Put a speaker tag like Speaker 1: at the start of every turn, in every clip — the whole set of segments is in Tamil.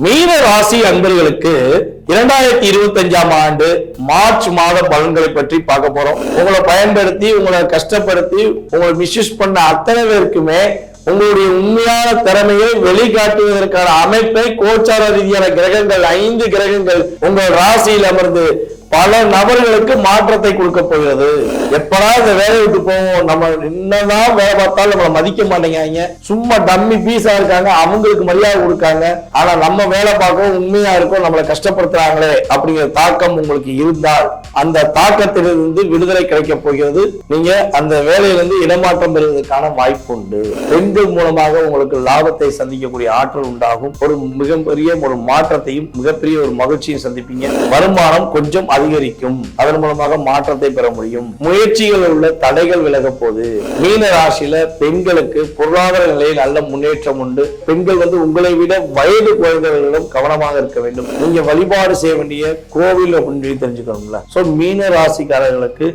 Speaker 1: மீன ராசி அன்பர்களுக்கு இரண்டாயிரத்தி இருபத்தி அஞ்சாம் ஆண்டு மார்ச் மாத பலன்களை பற்றி பார்க்க போறோம். உங்களை பயன்படுத்தி உங்களை கஷ்டப்படுத்தி உங்களை மிஸ்யூஸ் பண்ண அத்தனை பேருக்குமே உங்களுடைய உண்மையான திறமையை வெளிக்காட்டுவதற்கான அமைப்பை கோச்சார ரீதியான கிரகங்கள் ஐந்து கிரகங்கள் உங்கள் ராசியில் அமர்ந்து பல நபர்களுக்கு மாற்றத்தை கொடுக்க போகிறது. எப்படா இந்த வேலையை விட்டு போவோம்? நம்ம என்னதான் வேலை பார்த்தாலும் நம்மளை மதிக்க மாட்டேங்காங்க சும்மா டம்மி பீஸா இருக்காங்க. அவங்களுக்கு மரியாதை கொடுக்காங்க. ஆனா நம்ம வேலை பார்க்கவும் உண்மையா இருக்கும். நம்மளை கஷ்டப்படுத்துறாங்களே அப்படிங்கிற தாக்கம் உங்களுக்கு இருந்தால் அந்த தாக்கத்திலிருந்து விடுதலை கிடைக்க போகிறது. நீங்க அந்த வேலையிலிருந்து இடமாற்றம் பெறுவதற்கான வாய்ப்பு உண்டு பெண்கள் மூலமாக உங்களுக்கு லாபத்தை சந்திக்கக்கூடிய ஆற்றல் உண்டாகும். ஒரு மிகப்பெரிய ஒரு மாற்றத்தையும் மிகப்பெரிய ஒரு மகிழ்ச்சியும் சந்திப்பீங்க. வருமானம் கொஞ்சம் அதிகரிக்கும். அதன் மூலமாக மாற்றத்தை பெற முடியும். முயற்சிகளில் உள்ள தடைகள் விலக போது மீன ராசியில பெண்களுக்கு பொருளாதார நிலையில் நல்ல முன்னேற்றம் உண்டு. பெண்கள் வந்து உங்களை விட வயது குழந்தைகளிடம் கவனமாக இருக்க வேண்டும். நீங்க வழிபாடு செய்ய வேண்டிய கோவில் அப்படின்னு சொல்லி தெரிஞ்சுக்கணும்ல. சோ மீன ராசிக்காரர்களுக்கு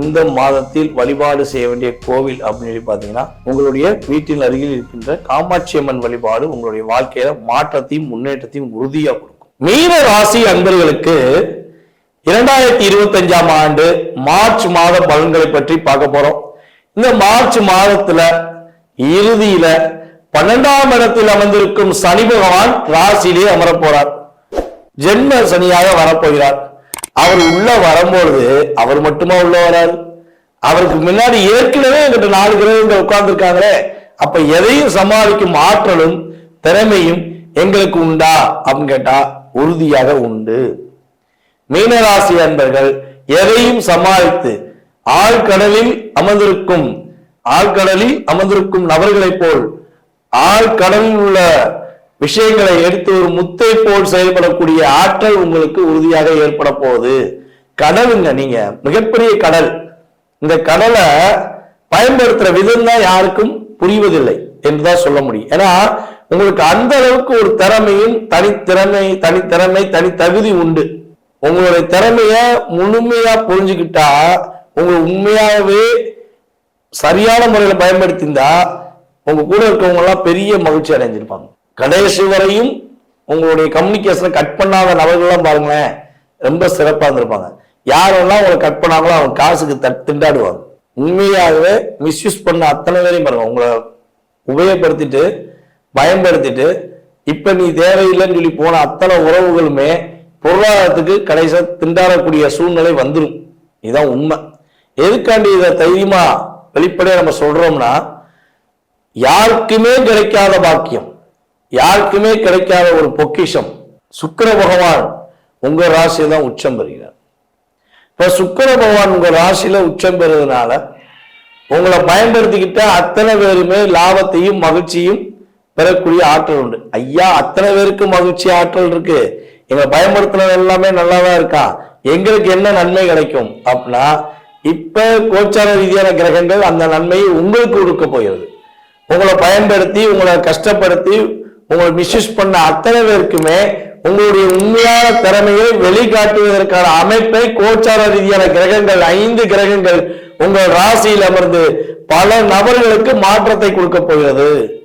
Speaker 1: இந்த மாதத்தில் வழிபாடு செய்ய வேண்டிய கோவில் அப்படின்னு சொல்லி பாத்தீங்கன்னா உங்களுடைய வீட்டின் அருகில் இருக்கின்ற காமாட்சி அம்மன் வழிபாடு உங்களுடைய வாழ்க்கையில மாற்றத்தையும் முன்னேற்றத்தையும் உறுதியா கொடுக்கும். மீன ராசி அன்பர்களுக்கு இரண்டாயிரத்தி இருபத்தி அஞ்சாம் ஆண்டு மார்ச் மாத பலன்களை பற்றி பார்க்க போறோம். இந்த மார்ச் மாதத்துல இறுதியில பன்னெண்டாம் இடத்தில் அமர்ந்திருக்கும் சனி பகவான் ராசியிலே அமரப் போறார். ஜென்ம சனியாக வரப்போகிறார் அவர் உள்ள வரும்பொழுது அவர் மட்டுமா உள்ள வராரு? அவருக்கு முன்னாடி ஏற்கனவே எங்கிட்ட நாலு கிரகங்கள் உட்கார்ந்துருக்காங்களே அப்ப எதையும் சமாளிக்கும் ஆற்றலும் திறமையும் எங்களுக்கு உண்டா? அப்படின்னு கேட்டா உறுதியாக உண்டு. மீனராசி அன்பர்கள் எதையும் சமாளித்து ஆழ்கடலில் அமர்ந்திருக்கும் ஆழ்கடலில் அமர்ந்திருக்கும் நபர்களைப் போல் ஆழ்கடலில் உள்ள விஷயங்களை எடுத்து ஒரு முத்தை போல் செயல்படக்கூடிய ஆற்றல் உங்களுக்கு உறுதியாக ஏற்பட போகுது. கடலுங்க நீங்க மிகப்பெரிய கடல். இந்த கடலை பயன்படுத்துற விதம் தான் யாருக்கும் புரிவதில்லை என்றுதான் சொல்ல முடியும். ஏன்னா உங்களுக்கு அந்த அளவுக்கு ஒரு திறமையும் தனித்திறமை தனித்திறமை தனித்தகுதி உண்டு. உங்களுடைய திறமைய முழுமையா புரிஞ்சுக்கிட்டா உங்களை உண்மையாகவே சரியான முறையில் பயன்படுத்தியிருந்தா உங்க கூட இருக்கவங்க எல்லாம் பெரிய மகிழ்ச்சி அடைஞ்சிருப்பாங்க. கடைசி வரையும் உங்களுடைய கம்யூனிகேஷனை கட் பண்ணாத நபர்கள்லாம் பாருங்களேன் ரொம்ப சிறப்பாக இருந்திருப்பாங்க. யாரெல்லாம் உங்களை கட் பண்ணாங்களோ அவங்க காசுக்கு தட் திண்டாடுவாங்க. உண்மையாகவே மிஸ்யூஸ் பண்ண அத்தனை பேரையும் பாருங்க உங்களை உபயோகப்படுத்திட்டு பயன்படுத்திட்டு இப்ப நீ தேவையில்லைன்னு சொல்லி போன அத்தனை உறவுகளுமே பொருளாதாரத்துக்கு கடைசியாக திண்டாடக்கூடிய சூழ்நிலை வந்துடும் இதுதான் உண்மை. எதுக்காண்டி இதை தைரியமா வெளிப்படையாக நம்ம சொல்றோம்னா யாருக்குமே கிடைக்காத பாக்கியம் யாருக்குமே கிடைக்காத ஒரு பொக்கிஷம் சுக்கர பகவான் உங்க ராசியை தான் உச்சம் பெறுகிறார். இப்ப சுக்கர பகவான் உங்க ராசியில உச்சம் பெறுறதுனால உங்களை பயன்படுத்திக்கிட்ட அத்தனை பேருமே லாபத்தையும் மகிழ்ச்சியும் பெறக்கூடிய ஆற்றல் உண்டு. ஐயா அத்தனை பேருக்கு மகிழ்ச்சி ஆற்றல் இருக்கு. எங்களை பயன்படுத்தினது எல்லாமே நல்லாதான் இருக்கா? எங்களுக்கு என்ன நன்மை கிடைக்கும்? அப்படின்னா இப்ப கோச்சார ரீதியான கிரகங்கள் அந்த நன்மையை உங்களுக்கு கொடுக்க போகிறது. உங்களை பயன்படுத்தி உங்களை கஷ்டப்படுத்தி உங்களை மிஸ்யூஸ் பண்ண அத்தனை பேருக்குமே உங்களுடைய உண்மையான திறமையை வெளிக்காட்டுவதற்கான அமைப்பை கோச்சார ரீதியான கிரகங்கள் ஐந்து கிரகங்கள் உங்கள் ராசியில் அமர்ந்து பல நபர்களுக்கு மாற்றத்தை கொடுக்க போகிறது.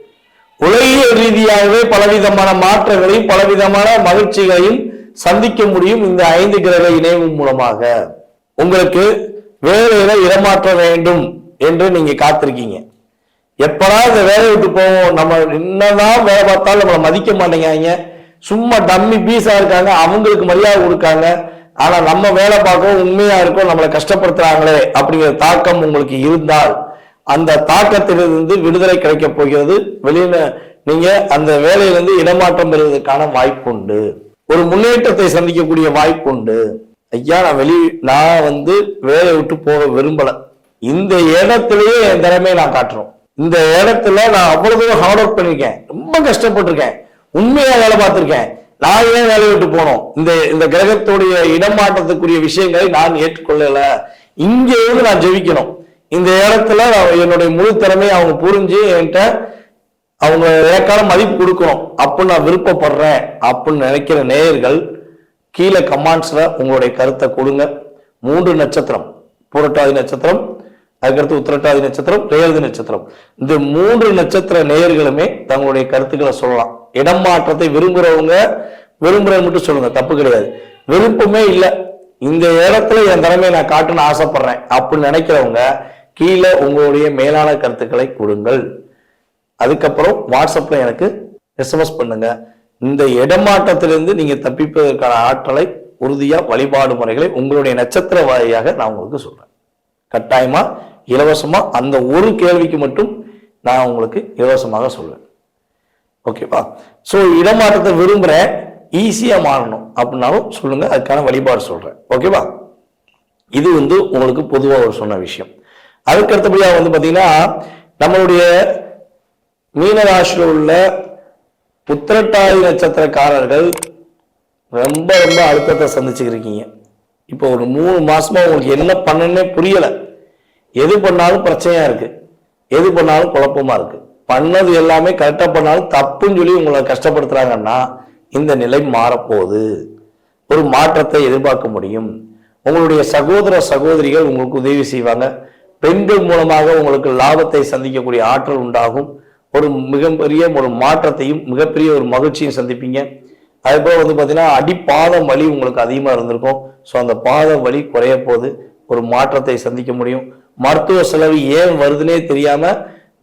Speaker 1: உலகியல் ரீதியாகவே பலவிதமான மாற்றங்களையும் பலவிதமான மகிழ்ச்சிகளையும் சந்திக்க முடியும் இந்த ஐந்து கிரக இணைவு மூலமாக. உங்களுக்கு வேலையில இடமாற்ற வேண்டும் என்று நீங்க காத்திருக்கீங்க. எப்படா இந்த வேலையை விட்டு போவோம்? நம்ம என்னதான் வேலை பார்த்தாலும் நம்மளை மதிக்க மாட்டேங்கிறாங்க. சும்மா டம்மி பீஸா இருக்காங்க. அவங்களுக்கு மரியாதை கொடுக்காங்க. ஆனா நம்ம வேலை பார்க்கவும் உண்மையா இருக்கும் நம்மளை கஷ்டப்படுத்துறாங்களே அப்படிங்கிற தாக்கம் உங்களுக்கு இருந்தால் அந்த தாக்கத்திலிருந்து விடுதலை கிடைக்க போகிறது. வெளியில நீங்க அந்த வேலையிலிருந்து இடமாற்றம் பெறுவதற்கான வாய்ப்பு உண்டு ஒரு முன்னேற்றத்தை சந்திக்கக்கூடிய வாய்ப்பு உண்டு ஐயா நான் வெளி நான் வந்து வேலையை விட்டு போக விரும்பல. இந்த இடத்திலேயே என் திறமையை நான் காட்டுறோம். இந்த இடத்துல நான் அவ்வளவு தூரம் ஹார்ட் ஒர்க் பண்ணிருக்கேன். ரொம்ப கஷ்டப்பட்டிருக்கேன். உண்மையா வேலை பார்த்திருக்கேன். நான் ஏன் வேலையை விட்டு போனோம்? இந்த இந்த கிரகத்துடைய இடமாற்றத்துக்குரிய விஷயங்களை நான் ஏற்றுக்கொள்ளல. இங்கே இருந்து நான் ஜெபிக்கணும். இந்த இடத்துல என்னுடைய முழு திறமையை அவங்க புரிஞ்சு என்கிட்ட அவங்க ஏற்கால மதிப்பு கொடுக்கணும். அப்படின்னு நான் விருப்பப்படுறேன் அப்படின்னு நினைக்கிற நேயர்கள் கீழே கமாண்ட்ஸில் உங்களுடைய கருத்தை கொடுங்க. மூன்று நட்சத்திரம் புரட்டாதி நட்சத்திரம் அதுக்கடுத்து உத்திரட்டாதி நட்சத்திரம் ரேவதி நட்சத்திரம். இந்த மூன்று நட்சத்திர நேயர்களுமே தங்களுடைய கருத்துக்களை சொல்லலாம். இடம் மாற்றத்தை விரும்புறவங்க விரும்புறேன்னு மட்டும் சொல்லுங்க தப்பு கிடையாது. விருப்பமே இல்லை. இந்த இடத்துல என் திறமையை நான் காட்டுன்னு ஆசைப்படுறேன் அப்படின்னு நினைக்கிறவங்க கீழே உங்களுடைய மேலான கருத்துக்களை கொடுங்கள். அதுக்கப்புறம் வாட்ஸ்அப்ல எனக்கு எஸ்எம்எஸ் பண்ணுங்க. இந்த இடமாற்றத்திலிருந்து நீங்க தப்பிப்பதற்கான ஆற்றலை உறுதியா வழிபாடு முறைகளை உங்களுடைய நட்சத்திர வாரியாக நான் உங்களுக்கு சொல்றேன். கட்டாயமா இலவசமா அந்த ஒரு கேள்விக்கு மட்டும் நான் உங்களுக்கு இலவசமாக சொல்வேன் ஓகேவா ஸோ இடமாற்றத்தை விரும்புகிறேன் ஈஸியாக மாறணும் அப்படின்னாலும் சொல்லுங்கள் அதுக்கான வழிபாடு சொல்கிறேன் ஓகேவா இது வந்து உங்களுக்கு பொதுவாக ஒரு சொன்ன விஷயம். அதுக்கு அடுத்தபடியாக வந்து பார்த்தீங்கன்னா நம்மளுடைய மீனராசியில் உள்ள புத்திரட்டாதி நட்சத்திரக்காரர்கள் ரொம்ப ரொம்ப அழுத்தத்தை சந்திச்சுக்கிருக்கீங்க இப்போ ஒரு மூணு மாசமா உங்களுக்கு என்ன பண்ணணுன்னே புரியலை. எது பண்ணாலும் பிரச்சனையா இருக்கு. எது பண்ணாலும் குழப்பமா இருக்கு. பண்ணது எல்லாமே கரெக்டாக பண்ணாலும் தப்புன்னு சொல்லி உங்களை கஷ்டப்படுத்துறாங்கன்னா இந்த நிலை மாறப்போகுது. ஒரு மாற்றத்தை எதிர்பார்க்க முடியும். உங்களுடைய சகோதர சகோதரிகள் உங்களுக்கு உதவி செய்வாங்க. பெண்கள் மூலமாக உங்களுக்கு லாபத்தை சந்திக்கக்கூடிய ஆற்றல் உண்டாகும். ஒரு மிகப்பெரிய ஒரு மாற்றத்தையும் மிகப்பெரிய ஒரு மகிழ்ச்சியும் சந்திப்பீங்க. அதுபோல் வந்து பார்த்தீங்கன்னா அடிப்பாத வலி உங்களுக்கு அதிகமாக இருந்திருக்கும். ஸோ அந்த பாத வலி குறைய போது ஒரு மாற்றத்தை சந்திக்க முடியும். மருத்துவ செலவு ஏன் வருதுன்னே தெரியாம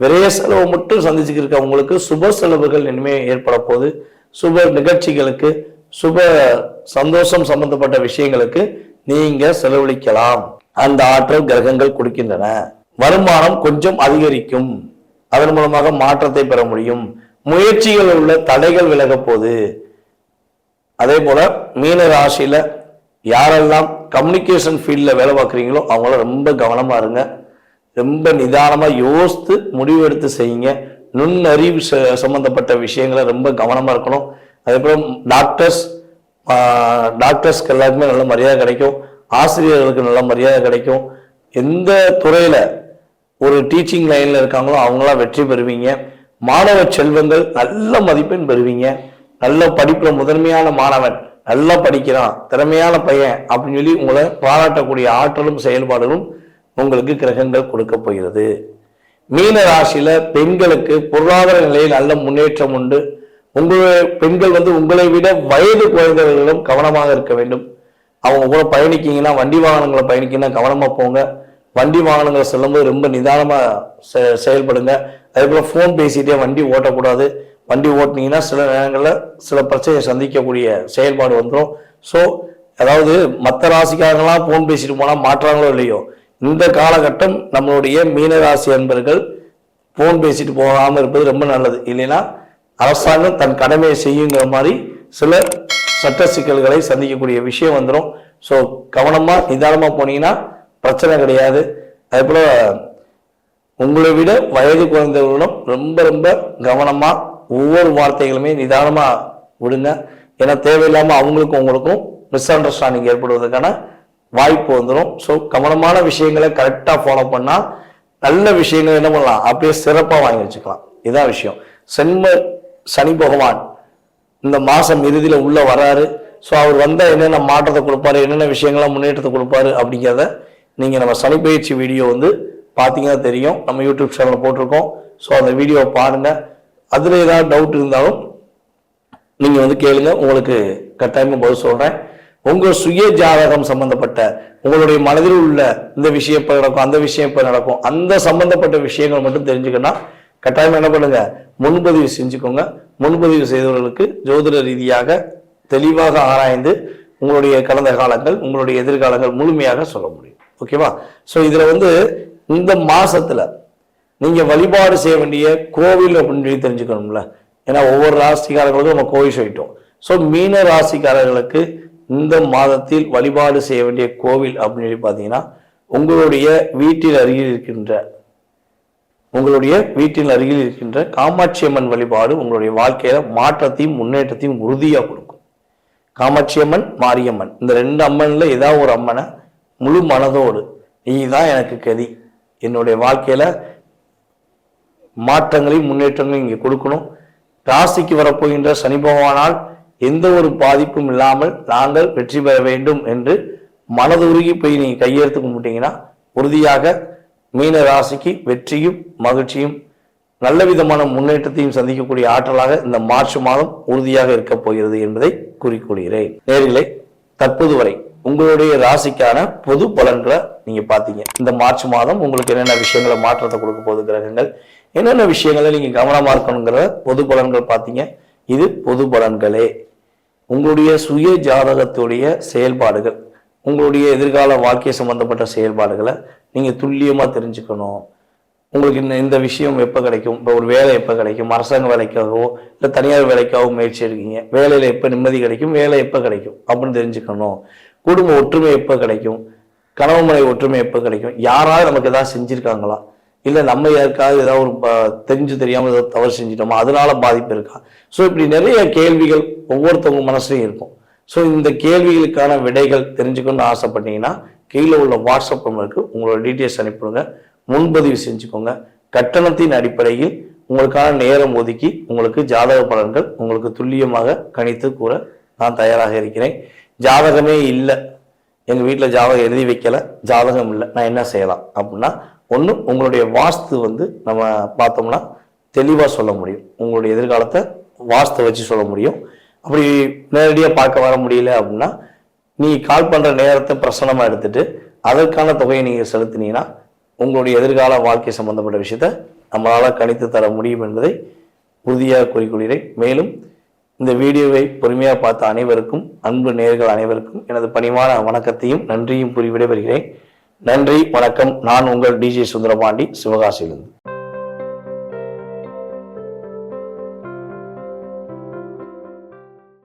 Speaker 1: விரைய செலவு மட்டும் சந்திச்சுக்கிட்டு இருக்கவங்களுக்கு சுப செலவுகள் இனிமே ஏற்பட போகுது. சுப நிகழ்ச்சிகளுக்கு சுப சந்தோஷம் சம்பந்தப்பட்ட விஷயங்களுக்கு நீங்க செலவழிக்கலாம். அந்த ஆற்றல் கிரகங்கள் கொடுக்கின்றன. வருமானம் கொஞ்சம் அதிகரிக்கும். அதன் மூலமாக மாற்றத்தை பெற முடியும். முயற்சிகள் உள்ள தடைகள் விலக போகுது. அதே போல மீன ராசியில யாரெல்லாம் கம்யூனிகேஷன் ஃபீல்டில் வேலை பார்க்குறீங்களோ அவங்கள ரொம்ப கவனமாக இருங்க. ரொம்ப நிதானமாக யோசித்து முடிவெடுத்து செய்யுங்க. நுண்ணறிவு ச- விஷயங்களை ரொம்ப கவனமாக இருக்கணும். அதே போல் டாக்டர்ஸ் டாக்டர்ஸ்க்கு எல்லாருக்குமே நல்ல மரியாதை கிடைக்கும். ஆசிரியர்களுக்கு நல்ல மரியாதை கிடைக்கும். எந்த துறையில் ஒரு டீச்சிங் லைனில் இருக்காங்களோ அவங்களாம் வெற்றி பெறுவீங்க. மாணவ செல்வங்கள் நல்ல மதிப்பெண் பெறுவீங்க. நல்ல படிப்பில் முதன்மையான மாணவன் நல்லா படிக்கிறான் திறமையான பையன் அப்படின்னு சொல்லி உங்களை பாராட்டக்கூடிய ஆற்றலும் செயல்பாடுகளும் உங்களுக்கு கிரகங்கள் கொடுக்க போகிறது. மீன ராசியில பெண்களுக்கு பொருளாதார நிலையில் நல்ல முன்னேற்றம் உண்டு. உங்களுடைய பெண்கள் வந்து உங்களை விட வயது குறைந்தவர்களிடம் கவனமாக இருக்க வேண்டும். அவங்க கூட பயணிக்கிங்கன்னா வண்டி வாகனங்களை பயணிக்கீங்கன்னா கவனமாக போங்க. வண்டி வாகனங்களை செல்லும்போது ரொம்ப நிதானமாக செ- செயல்படுங்க. அதே போல் ஃபோன் பேசிகிட்டே வண்டி ஓட்டக்கூடாது. வண்டி ஓட்டினீங்கன்னா சில நேரங்களில் சில பிரச்சனையை சந்திக்கக்கூடிய செயல்பாடு வந்துடும் ஸோ அதாவது மற்ற ராசிக்காரங்களாம் ஃபோன் பேசிட்டு போனால் மாற்றாங்களோ இல்லையோ இந்த காலகட்டம் நம்மளுடைய மீனராசி அன்பர்கள் ஃபோன் பேசிட்டு போகாமல் இருப்பது ரொம்ப நல்லது. இல்லைன்னா அரசாங்கம் தன் கடமையை செய்யுங்கிற மாதிரி சில சட்ட சிக்கல்களை சந்திக்கக்கூடிய விஷயம் வந்துடும் ஸோ கவனமாக நிதானமாக போனீங்கன்னா பிரச்சனை கிடையாது. அதே போல் உங்களை விட வயது குறைந்தவர்களும் ரொம்ப ரொம்ப கவனமாக ஒவ்வொரு வார்த்தைகளுமே நிதானமாக விடுங்க. ஏன்னா தேவையில்லாமல் அவங்களுக்கும் உங்களுக்கும் மிஸ் அண்டர்ஸ்டாண்டிங் ஏற்படுவதற்கான வாய்ப்பு வந்துடும் ஸோ கவனமான விஷயங்களை கரெக்டாக ஃபாலோ பண்ணால் நல்ல விஷயங்கள் என்ன பண்ணலாம்? அப்படியே சிறப்பாக வாங்கி வச்சுக்கலாம். இதான் விஷயம். சென்ம சனி பகவான் இந்த மாதம் இறுதியில் உள்ளே வராரு. ஸோ அவர் வந்தால் என்னென்ன மாற்றத்தை கொடுப்பாரு என்னென்ன விஷயங்கள்லாம் முன்னேற்றத்தை கொடுப்பாரு அப்படிங்கிறத நீங்கள் நம்ம சனிப்பயிற்சி வீடியோ வந்து பார்த்தீங்கன்னா தெரியும். நம்ம யூடியூப் சேனலில் போட்டிருக்கோம். ஸோ அந்த வீடியோவை பாருங்கள் அதில் ஏதாவது டவுட் இருந்தாலும் நீங்கள் வந்து கேளுங்க. உங்களுக்கு கட்டாயமாக பதில் சொல்கிறேன் உங்கள் சுய ஜாதகம் சம்பந்தப்பட்ட உங்களுடைய மனதில் உள்ள இந்த விஷயம் இப்போ நடக்கும் அந்த விஷயம் இப்போ நடக்கும் அந்த சம்பந்தப்பட்ட விஷயங்கள் மட்டும் தெரிஞ்சுக்கணும் கட்டாயம் என்ன பண்ணுங்க? முன்பதிவு செஞ்சுக்கோங்க. முன்பதிவு செய்தவர்களுக்கு ஜோதிட ரீதியாக தெளிவாக ஆராய்ந்து உங்களுடைய கடந்த காலங்கள் உங்களுடைய எதிர்காலங்கள் முழுமையாக சொல்ல முடியும். ஓகேவா ஸோ இதில் வந்து இந்த மாசத்துல நீங்கள் வழிபாடு செய்ய வேண்டிய கோவில் அப்படின்னு சொல்லி தெரிஞ்சுக்கணும்ல. ஏன்னா ஒவ்வொரு ராசிக்காரர்களுக்கும் நம்ம கோவில் சொல்லிட்டோம். ஸோ மீன ராசிக்காரர்களுக்கு இந்த மாதத்தில் வழிபாடு செய்ய வேண்டிய கோவில் அப்படின்னு சொல்லி பார்த்தீங்கன்னா உங்களுடைய வீட்டில் அருகில் இருக்கின்ற உங்களுடைய வீட்டின் அருகில் இருக்கின்ற காமாட்சி அம்மன் வழிபாடு உங்களுடைய வாழ்க்கையில மாற்றத்தையும் முன்னேற்றத்தையும் உறுதியாக கொடுக்கும். காமாட்சி அம்மன் மாரியம்மன். இந்த ரெண்டு அம்மன்ல ஏதாவது ஒரு அம்மனை முழு மனதோடு நீதான் எனக்கு கதி. என்னுடைய வாழ்க்கையில மாற்றங்களையும் முன்னேற்றங்களையும் இங்கே கொடுக்கணும். ராசிக்கு வரப்போகின்ற சனி பகவானால் எந்த ஒரு பாதிப்பும் இல்லாமல் நாங்கள் வெற்றி பெற வேண்டும் என்று மனதுருகி போய் நீங்கள் கையெழுத்து கும்பிட்டீங்கன்னா உறுதியாக மீன ராசிக்கு வெற்றியும் மகிழ்ச்சியும் நல்ல விதமான முன்னேற்றத்தையும் சந்திக்கக்கூடிய ஆற்றலாக இந்த மார்ச் மாதம் உறுதியாக இருக்கப் போகிறது என்பதை குறிக்கொள்கிறேன். நேர்களை தற்போது வரை உங்களுடைய ராசிக்கான பொது பலன்களை நீங்க பாத்தீங்க இந்த மார்ச் மாதம் உங்களுக்கு என்னென்ன விஷயங்களை மாற்றத்தை கொடுக்க போகுது கிரகங்கள்? என்னென்ன விஷயங்களை நீங்க கவனமா இருக்கணுங்கிற பொது பலன்கள் பார்த்தீங்க. இது பொது பலன்களே. உங்களுடைய சுய ஜாதகத்துடைய செயல்பாடுகள் உங்களுடைய எதிர்கால வாழ்க்கை சம்பந்தப்பட்ட செயல்பாடுகளை நீங்கள் துல்லியமாக தெரிஞ்சுக்கணும். உங்களுக்கு இந்த இந்த விஷயம் எப்போ கிடைக்கும்? இப்போ ஒரு வேலை எப்போ கிடைக்கும்? அரசாங்க வேலைக்காகவோ இல்லை தனியார் வேலைக்காகவோ முயற்சி எடுக்கீங்க. வேலையில் எப்போ நிம்மதி கிடைக்கும்? வேலை எப்போ கிடைக்கும்? அப்படின்னு தெரிஞ்சுக்கணும். குடும்ப ஒற்றுமை எப்போ கிடைக்கும்? கணவன் மனை ஒற்றுமை எப்போ கிடைக்கும்? யாராவது நமக்கு ஏதாவது செஞ்சுருக்காங்களா? இல்லை நம்ம யாருக்காவது ஏதாவது ஒரு ப- தெரிஞ்சு தெரியாமல் ஏதாவது தவறு செஞ்சிட்டோமா? அதனால பாதிப்பு இருக்கா? ஸோ இப்படி நிறைய கேள்விகள் ஒவ்வொருத்தவங்க மனசுலையும் இருக்கும். ஸோ இந்த கேள்விகளுக்கான விடைகள் தெரிஞ்சுக்கணும்னு ஆசைப்பட்டீங்கன்னா கீழே உள்ள வாட்ஸ்அப் நம்பருக்கு உங்களோட டீட்டெயில்ஸ் அனுப்பிவிடுங்க. முன்பதிவு செஞ்சுக்கோங்க. கட்டணத்தின் அடிப்படையில் உங்களுக்கான நேரம் ஒதுக்கி உங்களுக்கு ஜாதக பலன்கள் உங்களுக்கு துல்லியமாக கணித்து கூற நான் தயாராக இருக்கிறேன். ஜாதகமே இல்லை. எங்கள் வீட்டில் ஜாதகம் எழுதி வைக்கல. ஜாதகம் இல்லை. நான் என்ன செய்யலாம்? அப்படின்னா ஒன்று உங்களுடைய வாஸ்து வந்து நம்ம பார்த்தோம்னா தெளிவாக சொல்ல முடியும். உங்களுடைய எதிர்காலத்தை வாஸ்து வச்சு சொல்ல முடியும். அப்படி நேரடியாக பார்க்க வர முடியல அப்படின்னா நீ கால் பண்ணுற நேரத்தை பிரசனமாக எடுத்துட்டு அதற்கான தொகையை நீங்கள் செலுத்தினீங்கன்னா உங்களுடைய எதிர்கால வாழ்க்கை சம்பந்தப்பட்ட விஷயத்த நம்மளால் கணித்து தர முடியும் என்பதை உறுதியாக கூறிக்கொள்கிறேன். மேலும் இந்த வீடியோவை பொறுமையாக பார்த்த அனைவருக்கும் அன்பு நேர்கள் அனைவருக்கும் எனது பணிவான வணக்கத்தையும் நன்றியும் கூறி விடைபெறுகிறேன். நன்றி வணக்கம். நான் உங்கள் டிஜே சுந்தரபாண்டி சிவகாசியிலிருந்து.